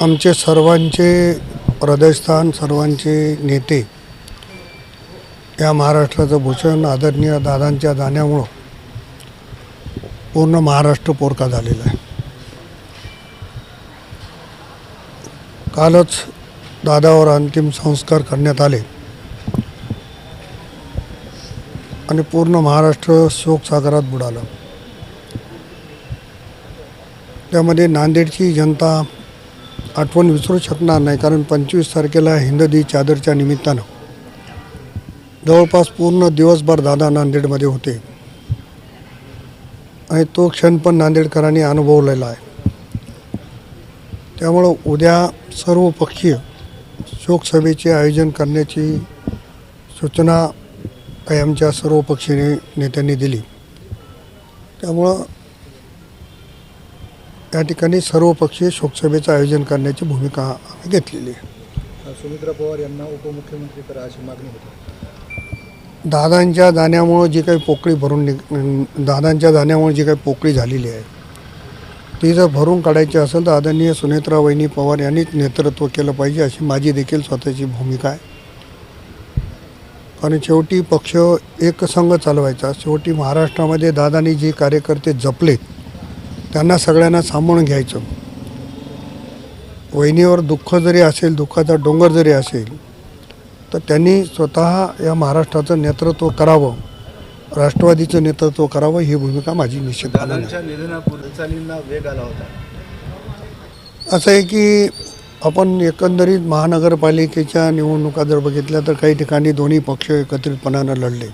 आमचे सर्वांचे हृदयस्थान सर्वांचे नेते या महाराष्ट्राचं भूषण आदरणीय दादांच्या जाण्यामुळं पूर्ण महाराष्ट्र पोरका झालेला आहे. कालच दादावर अंतिम संस्कार करण्यात आले. आणि पूर्ण महाराष्ट्र शोकसागरात बुडालं. त्यामध्ये नांदेडची जनता आठवण विसरू शकणार नाही कारण पंचवीस तारखेला हिंददी चादरच्या निमित्तानं. जवळपास पूर्ण दिवसभर दादा नांदेडमध्ये होते. आणि तो क्षण पण नांदेडकरांनी अनुभवलेला आहे. त्यामुळं उद्या सर्व पक्षीय शोकसभेचे आयोजन करण्याची सूचना कायमच्या आमच्या सर्व नेत्यांनी दिली. त्यामुळं या ठिकाणी सर्व पक्षीय शोकसभेचं आयोजन करण्याची भूमिका आम्ही घेतलेली आहे. सुमित्रा पवार यांना उपमुख्यमंत्री करा अशी मागणी होती. दादांच्या जाण्यामुळं जी काही पोकळी भरून निघ दादांच्या जाण्यामुळे जी काही पोकळी झालेली आहे ती जर भरून काढायची असेल तर आदरणीय सुनेत्रा वहिनी पवार यांनीच नेतृत्व केलं पाहिजे अशी माझी देखील स्वतःची भूमिका आहे. कारण शेवटी पक्ष एकसंघ चालवायचा. शेवटी महाराष्ट्रामध्ये दादांनी जे कार्यकर्ते जपले त्यांना सगळ्यांना सांभाळून घ्यायचं. वहिनीवर दुःख जरी असेल दुःखाचा डोंगर जरी असेल तर त्यांनी स्वतः या महाराष्ट्राचं नेतृत्व करावं. राष्ट्रवादीचं नेतृत्व करावं ही भूमिका माझी चालींना वेग आला होता. असं आहे की आपण एकंदरीत महानगरपालिकेच्या निवडणुका जर बघितल्या तर काही ठिकाणी दोन्ही पक्ष एकत्रितपणानं लढले.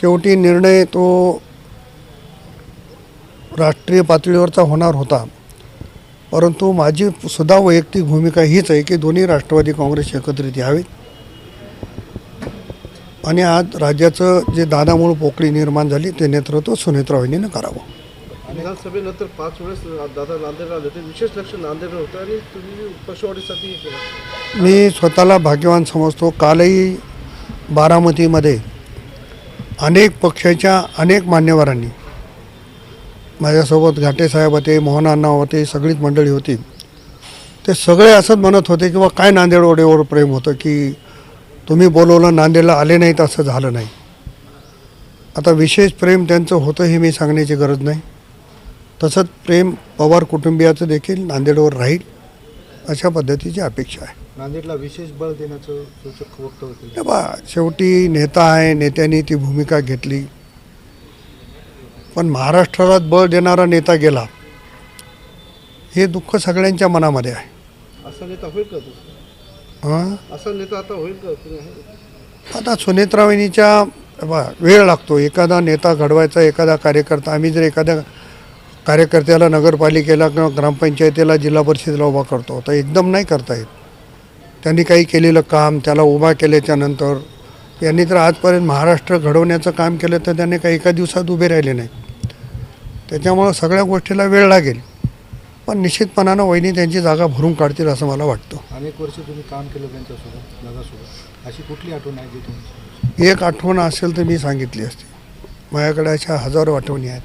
शेवटी निर्णय तो राष्ट्रीय पातळीवरचा होणार होता. परंतु माझी सुद्धा वैयक्तिक भूमिका हीच आहे की दोन्ही राष्ट्रवादी काँग्रेस एकत्रित यावेत. आणि आज राज्याचं जे दादामुळं पोकळी निर्माण झाली ते नेतृत्व सुनेत्रा वहिनीनं करावं. विधानसभेनंतर पाच वेळेस दादा नांदेडला विशेष लक्ष नांदेडला होतं आणि तुम्ही पक्षवाढीसाठी मी स्वतःला भाग्यवान समजतो. कालही बारामतीमध्ये अनेक पक्षाच्या अनेक मान्यवरांनी माझ्यासोबत घाटे साहेब होते मोहन अण्णा होते सगळीच मंडळी होती. ते सगळे असंच म्हणत होते की बा काय नांदेड ओढेवर प्रेम होतं की तुम्ही बोलवलं नांदेडला आले नाहीत असं झालं नाही. आता विशेष प्रेम त्यांचं होतं हे मी सांगण्याची गरज नाही. तसंच प्रेम पवार कुटुंबियाचं देखील नांदेडवर राहील अशा पद्धतीची अपेक्षा आहे. नांदेडला विशेष बळ देण्याचं सूचक वक्तव्य बा शेवटी नेता आहे नेत्यांनी ती भूमिका घेतली. पण महाराष्ट्राला बळ देणारा नेता गेला हे दुःख सगळ्यांच्या मनामध्ये आहे. असा नेता होईल का दुसरा? हां? असा नेता आता होईल का तुम्ही आहे? आता सुनेत्रावणीच्या वेळ लागतो. एखादा नेता घडवायचा एखादा कार्यकर्ता आम्ही जर एखाद्या कार्यकर्त्याला नगरपालिकेला किंवा ग्रामपंचायतीला जिल्हा परिषदेला उभा करतो तर एकदम नाही करता येत. त्यांनी काही केलेलं काम त्याला उभा केल्याच्यानंतर यांनी तर आजपर्यंत महाराष्ट्र घडवण्याचं काम केलं तर त्यांनी काही एका दिवसात उभे राहिले नाही त्याच्यामुळं सगळ्या गोष्टीला वेळ लागेल. पण निश्चितपणानं वहिनी त्यांची जागा भरून काढतील असं मला वाटतं. अनेक वर्ष तुम्ही काम केलं त्यांच्यासोबत दादासोबत. अशी कुठली आठवण आहे जी तुमची? एक आठवण असेल तर मी सांगितली असती. माझ्याकडे अशा हजारो आठवणी आहेत.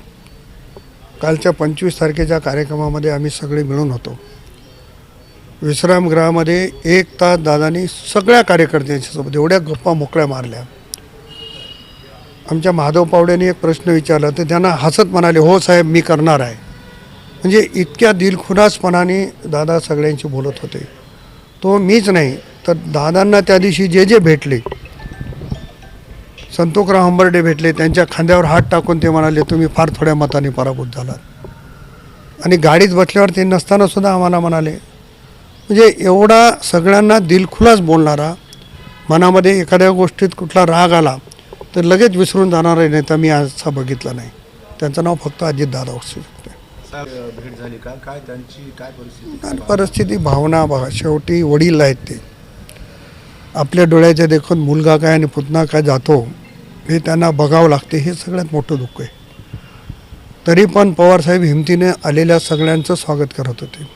कालच्या पंचवीस तारखेच्या कार्यक्रमामध्ये आम्ही सगळे मिळून होतो. विश्रामगृहामध्ये एक तास दादानी सगळ्या कार्यकर्त्यांच्यासोबत एवढ्या गप्पा मोकळ्या मारल्या. आमच्या माधव पावडेने एक प्रश्न विचारला तर त्यांना हसत म्हणाले हो साहेब मी करणार आहे. म्हणजे इतक्या दिलखुलासपणाने दादा सगळ्यांशी बोलत होते. तो मीच नाही तर दादांना त्या दिवशी जे जे भेटले संतोषराव हंबर्डे भेटले त्यांच्या खांद्यावर हात टाकून ते म्हणाले तुम्ही फार थोड्या मताने पराभूत झालात. आणि गाडीत बसल्यावर ते नसतानासुद्धा आम्हाला म्हणाले म्हणजे एवढा सगळ्यांना दिलखुलास बोलणारा मनामध्ये एखाद्या गोष्टीत कुठला राग आला तर लगेच विसरून जाणारा नेता मी असा बघितला नाही. त्यांचं नाव फक्त अजितदादा असू शकते भेट झाली का? काय त्यांची काय परिस्थिती? भावना बघा शेवटी वडील आहेत ते. आपल्या डोळ्याच्या देखून मुलगा काय आणि पुतणा काय जातो हे त्यांना बघावं लागते हे सगळ्यात मोठं दुःख आहे. तरी पण पवारसाहेब हिमतीने आलेल्या सगळ्यांचं स्वागत करत होते.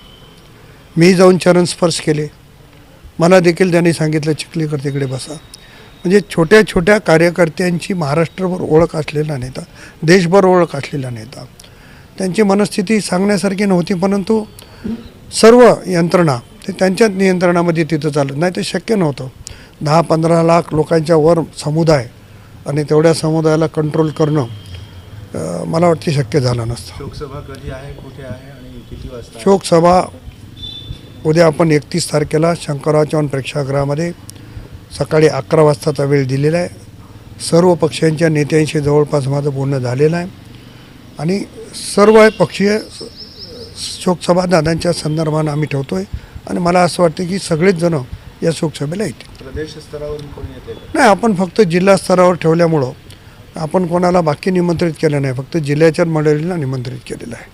मी जाऊन चरण स्पर्श केले. मला देखील त्यांनी सांगितलं चिखलीकर तिकडे बसा. म्हणजे छोट्या छोट्या कार्यकर्त्यांची महाराष्ट्रभर ओळख असलेला नेता देशभर ओळख असलेला नेता. त्यांची मनस्थिती सांगण्यासारखी नव्हती परंतु सर्व यंत्रणा ते त्यांच्याच नियंत्रणामध्ये तिथं चालत नाही ते शक्य नव्हतं. दहा पंधरा लाख लोकांच्या वर समुदाय आणि तेवढ्या समुदायाला कंट्रोल करणं मला वाटते शक्य झालं नसतं. शोकसभा कधी आहे कुठे आहे आणि किती वाजता? शोकसभा उद्या आपण एकतीस तारखेला शंकरराव चव्हाण प्रेक्षागृहामध्ये सकाळी अकरा वाजताचा वेळ दिलेला आहे. सर्व पक्षांच्या नेत्यांशी जवळपास माझं बोलणं झालेलं आहे. आणि सर्व पक्षीय शोकसभा दादांच्या संदर्भानं आम्ही ठेवतो आहे आणि मला असं वाटतं की सगळेच जण या शोकसभेला येतील प्रदेश स्तरावरून कोणी येते का? नाही आपण फक्त जिल्हा स्तरावर ठेवल्यामुळं आपण कोणाला बाकी निमंत्रित केलं नाही. फक्त जिल्ह्याच्या मंडळींना निमंत्रित केलेलं आहे.